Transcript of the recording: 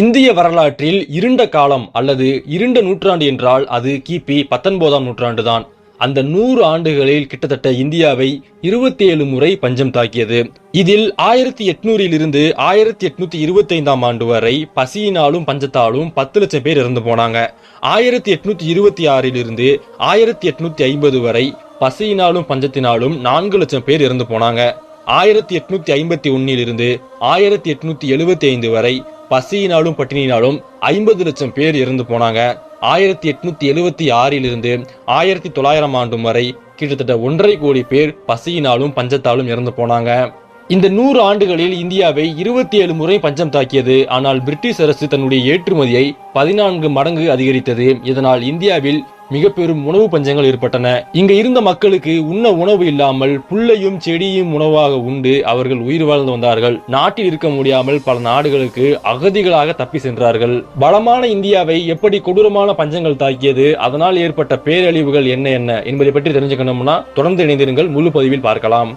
இந்திய வரலாற்றில் இருண்ட காலம் அல்லது இருண்ட நூற்றாண்டு என்றால் அது கிபி பத்தொன்பதாம் நூற்றாண்டுதான். அந்த நூறு ஆண்டுகளில் கிட்டத்தட்ட இந்தியாவை இருபத்தி ஏழு முறை பஞ்சம் தாக்கியது. இதில் ஆயிரத்தி எட்நூறில் இருந்து ஆயிரத்தி எட்நூத்தி இருபத்தி ஐந்தாம் ஆண்டு வரை பசியினாலும் பஞ்சத்தாலும் பத்து லட்சம் பேர் இறந்து போனாங்க. ஆயிரத்தி எட்நூத்தி இருபத்தி ஆறில் இருந்து ஆயிரத்தி எட்நூத்தி ஐம்பது வரை பசியினாலும் பஞ்சத்தினாலும் நான்கு லட்சம் பேர் இறந்து போனாங்க. ஆயிரத்தி எட்நூத்தி ஐம்பத்தி ஒன்னிலிருந்து ஆயிரத்தி எட்நூத்தி எழுபத்தி ஐந்து வரை பசியினாலும் பட்டினியினாலும் ஐம்பது லட்சம் பேர் இறந்து போனாங்க. ஆயிரத்தி எட்நூத்தி எழுபத்தி ஆறில் இருந்து ஆயிரத்தி தொள்ளாயிரம் ஆண்டு வரை கிட்டத்தட்ட ஒன்றரை கோடி பேர் பசியினாலும் பஞ்சத்தாலும் இறந்து போனாங்க. இந்த நூறு ஆண்டுகளில் இந்தியாவை இருபத்தி ஏழு முறை பஞ்சம் தாக்கியது. ஆனால் பிரிட்டிஷ் அரசு தன்னுடைய ஏற்றுமதியை பதினான்கு மடங்கு அதிகரித்தது. இதனால் இந்தியாவில் மிக பெரும் உணவு பஞ்சங்கள் ஏற்பட்டன. இங்க இருந்த மக்களுக்கு உண்ண உணவு இல்லாமல் புல்லையும் செடியும் உணவாக உண்டு அவர்கள் உயிர் வாழ்ந்து வந்தார்கள். நாட்டில் இருக்க முடியாமல் பல நாடுகளுக்கு அகதிகளாக தப்பி சென்றார்கள். பலமான இந்தியாவை எப்படி கொடூரமான பஞ்சங்கள் தாக்கியது? அதனால் ஏற்பட்ட பேரழிவுகள் என்ன என்ன என்பதை பற்றி தெரிஞ்சுக்கணும்னா தொடர்ந்து இணைந்திருங்கள். முழு பதிவில் பார்க்கலாம்.